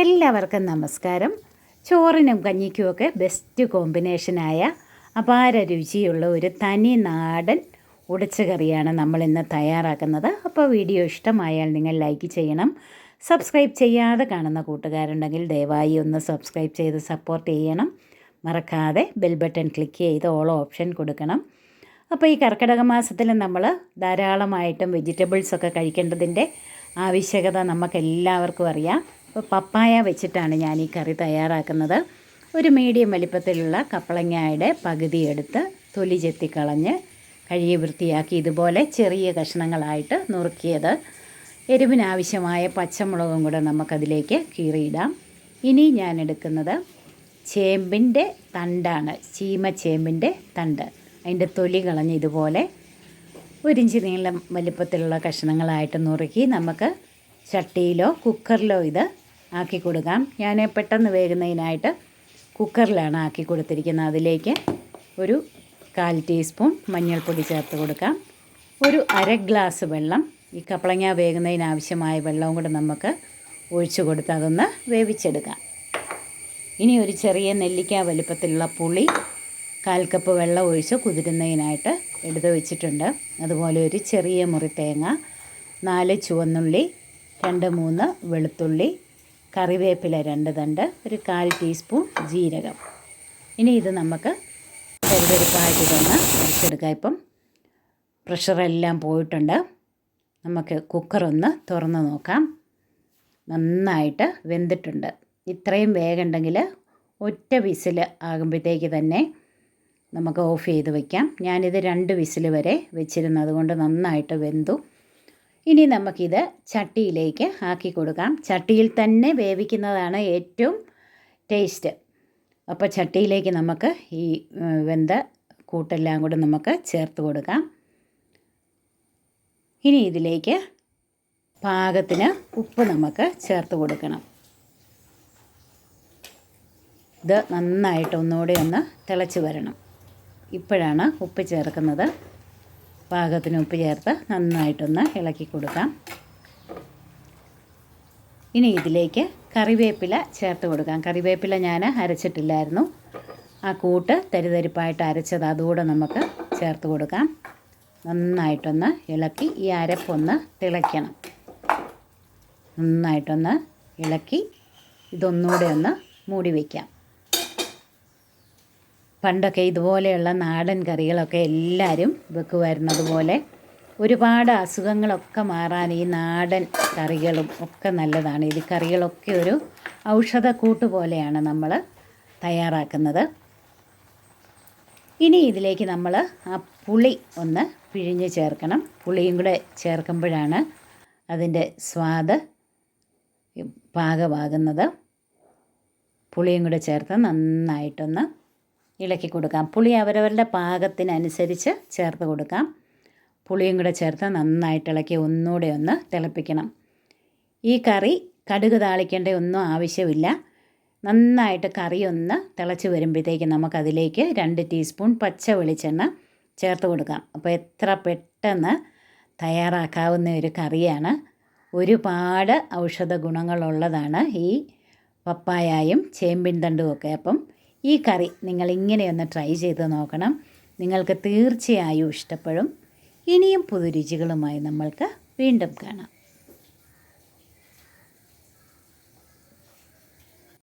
എല്ലാവർക്കും നമസ്കാരം. ചോറിനും കഞ്ഞിക്കുമൊക്കെ ബെസ്റ്റ് കോമ്പിനേഷനായ അപാര രുചിയുള്ള ഒരു തനി നാടൻ ഉടച്ച കറിയാണ് നമ്മൾ ഇന്ന് തയ്യാറാക്കുന്നത്. അപ്പോൾ വീഡിയോ ഇഷ്ടമായാൽ നിങ്ങൾ ലൈക്ക് ചെയ്യണം. സബ്സ്ക്രൈബ് ചെയ്യാതെ കാണുന്ന കൂട്ടുകാരുണ്ടെങ്കിൽ ദയവായി ഒന്ന് സബ്സ്ക്രൈബ് ചെയ്ത് സപ്പോർട്ട് ചെയ്യണം. മറക്കാതെ ബെൽ ബട്ടൺ ക്ലിക്ക് ചെയ്ത് ഓൾ ഓപ്ഷൻ കൊടുക്കണം. അപ്പോൾ ഈ കർക്കിടക മാസത്തിൽ നമ്മൾ ധാരാളമായിട്ടും വെജിറ്റബിൾസൊക്കെ കഴിക്കേണ്ടതിന്റെ ആവശ്യകത നമുക്കെല്ലാവർക്കും അറിയാം. അപ്പോൾ പപ്പായ വെച്ചിട്ടാണ് ഞാൻ ഈ കറി തയ്യാറാക്കുന്നത്. ഒരു മീഡിയം വലിപ്പത്തിലുള്ള കപ്പളങ്ങയുടെ പകുതി എടുത്ത് തൊലി ചെത്തിക്കളഞ്ഞ് കഴുകി വൃത്തിയാക്കി ഇതുപോലെ ചെറിയ കഷ്ണങ്ങളായിട്ട് നുറുക്കിയത്. എരിവിനാവശ്യമായ പച്ചമുളകും കൂടെ നമുക്കതിലേക്ക് കീറിയിടാം. ഇനി ഞാൻ എടുക്കുന്നത് ചേമ്പിന്റെ തണ്ടാണ്. ചീമ ചേമ്പിന്റെ തണ്ട്. അതിന്റെ തൊലി കളഞ്ഞ് ഇതുപോലെ ഒരിഞ്ച് നീളം വലിപ്പത്തിലുള്ള കഷ്ണങ്ങളായിട്ട് നുറുക്കി നമുക്ക് ചട്ടിയിലോ കുക്കറിലോ ഇത് ആക്കി കൊടുക്കാം. ഞാൻ പെട്ടെന്ന് വേകുന്നതിനായിട്ട് കുക്കറിലാണ് ആക്കി കൊടുത്തിരിക്കുന്നത്. അതിലേക്ക് ഒരു കാൽ ടീസ്പൂൺ മഞ്ഞൾപ്പൊടി ചേർത്ത് കൊടുക്കാം. ഒരു അര ഗ്ലാസ് വെള്ളം. ഈ കപ്പളങ്ങ വേകുന്നതിനാവശ്യമായ വെള്ളവും കൂടെ നമുക്ക് ഒഴിച്ചു കൊടുത്ത് അതൊന്ന് വേവിച്ചെടുക്കാം. ഇനി ഒരു ചെറിയ നെല്ലിക്ക വലുപ്പത്തിലുള്ള പുളി കാൽ കപ്പ് വെള്ളം ഒഴിച്ച് കുതിരുന്നതിനായിട്ട് എടുത്ത് വെച്ചിട്ടുണ്ട്. അതുപോലെ ഒരു ചെറിയ മുറി തേങ്ങ നാല് ചുവന്നുള്ളി രണ്ട് മൂന്ന് വെളുത്തുള്ളി കറിവേപ്പില രണ്ട് തണ്ട് ഒരു കാൽ ടീസ്പൂൺ ജീരകം. ഇനി ഇത് നമുക്ക് പരിപരിപ്പായിട്ട് ഇതൊന്ന് അടിച്ചെടുക്കാം ഇപ്പം പ്രഷറെല്ലാം പോയിട്ടുണ്ട്. നമുക്ക് കുക്കറൊന്ന് തുറന്ന് നോക്കാം. നന്നായിട്ട് വെന്തിട്ടുണ്ട്. ഇത്രയും വേഗമുണ്ടെങ്കിൽ ഒറ്റ വിസിൽ ആകുമ്പോഴത്തേക്ക് തന്നെ നമുക്ക് ഓഫ് ചെയ്ത് വയ്ക്കാം ഞാനിത് രണ്ട് വിസിൽ വരെ വെച്ചിരുന്നത് കൊണ്ട് നന്നായിട്ട് വെന്തു. ഇനി നമുക്കിത് ചട്ടിയിലേക്ക് ആക്കി കൊടുക്കാം. ചട്ടിയിൽ തന്നെ വേവിക്കുന്നതാണ് ഏറ്റവും ടേസ്റ്റ്. അപ്പോൾ ചട്ടിയിലേക്ക് നമുക്ക് ഈ വെന്ത കൂട്ടെല്ലാം കൂടെ നമുക്ക് ചേർത്ത് കൊടുക്കാം. ഇനി ഇതിലേക്ക് പാകത്തിന് ഉപ്പ് നമുക്ക് ചേർത്ത് കൊടുക്കണം. ഇത് നന്നായിട്ട് ഒന്നുകൂടി ഒന്ന് തിളച്ച് വരണം. ഇപ്പോഴാണ് ഉപ്പ് ചേർക്കുന്നത്. പാകത്തിന് ഉപ്പ് ചേർത്ത് നന്നായിട്ടൊന്ന് ഇളക്കി കൊടുക്കാം. ഇനി ഇതിലേക്ക് കറിവേപ്പില ചേർത്ത് കൊടുക്കാം. കറിവേപ്പില ഞാൻ അരച്ചിട്ടില്ലായിരുന്നു. ആ കൂട്ട് തരിതരിപ്പായിട്ട് അരച്ചത് അതുകൂടെ നമുക്ക് ചേർത്ത് കൊടുക്കാം. നന്നായിട്ടൊന്ന് ഇളക്കി ഈ അരപ്പൊന്ന് തിളയ്ക്കണം. നന്നായിട്ടൊന്ന് ഇളക്കി ഇതൊന്നുകൂടെ ഒന്ന് മൂടി വയ്ക്കാം പണ്ടൊക്കെ ഇതുപോലെയുള്ള നാടൻ കറികളൊക്കെ എല്ലാവരും വെക്കുമായിരുന്നു അതുപോലെ ഒരുപാട് അസുഖങ്ങളൊക്കെ മാറാൻ ഈ നാടൻ കറികളും ഒക്കെ നല്ലതാണ്. ഇത് കറികളൊക്കെ ഒരു ഔഷധക്കൂട്ട് പോലെയാണ് നമ്മൾ തയ്യാറാക്കുന്നത്. ഇനി ഇതിലേക്ക് നമ്മൾ ആ പുളി ഒന്ന് പിഴിഞ്ഞ് ചേർക്കണം. പുളിയും കൂടെ ചേർക്കുമ്പോഴാണ് അതിന്റെ സ്വാദ് പാകമാകുന്നത്. പുളിയും കൂടെ ചേർത്ത് നന്നായിട്ടൊന്ന് ഇളക്കി കൊടുക്കാം. പുളി അവരവരുടെ പാകത്തിനനുസരിച്ച് ചേർത്ത് കൊടുക്കാം. പുളിയും കൂടെ ചേർത്ത് നന്നായിട്ട് ഇളക്കി ഒന്നുകൂടെ ഒന്ന് തിളപ്പിക്കണം. ഈ കറി കടുക് താളിക്കേണ്ട ഒന്നും ആവശ്യമില്ല. നന്നായിട്ട് കറി ഒന്ന് തിളച്ച് വരുമ്പോഴത്തേക്ക് നമുക്കതിലേക്ക് രണ്ട് ടീസ്പൂൺ പച്ച വെളിച്ചെണ്ണ ചേർത്ത് കൊടുക്കാം. അപ്പോൾ എത്ര പെട്ടെന്ന് തയ്യാറാക്കാവുന്ന ഒരു കറിയാണ്. ഒരുപാട് ഔഷധ ഗുണങ്ങളുള്ളതാണ് ഈ പപ്പായയും ചേമ്പിൻ തണ്ടുമൊക്കെ അപ്പം ഈ കറി നിങ്ങൾ ഇങ്ങനെയൊന്ന് ട്രൈ ചെയ്ത് നോക്കണം. നിങ്ങൾക്ക് തീർച്ചയായും ഇഷ്ടപ്പെടും. ഇനിയും പുതുരുചികളുമായി നമ്മൾക്ക് വീണ്ടും കാണാം.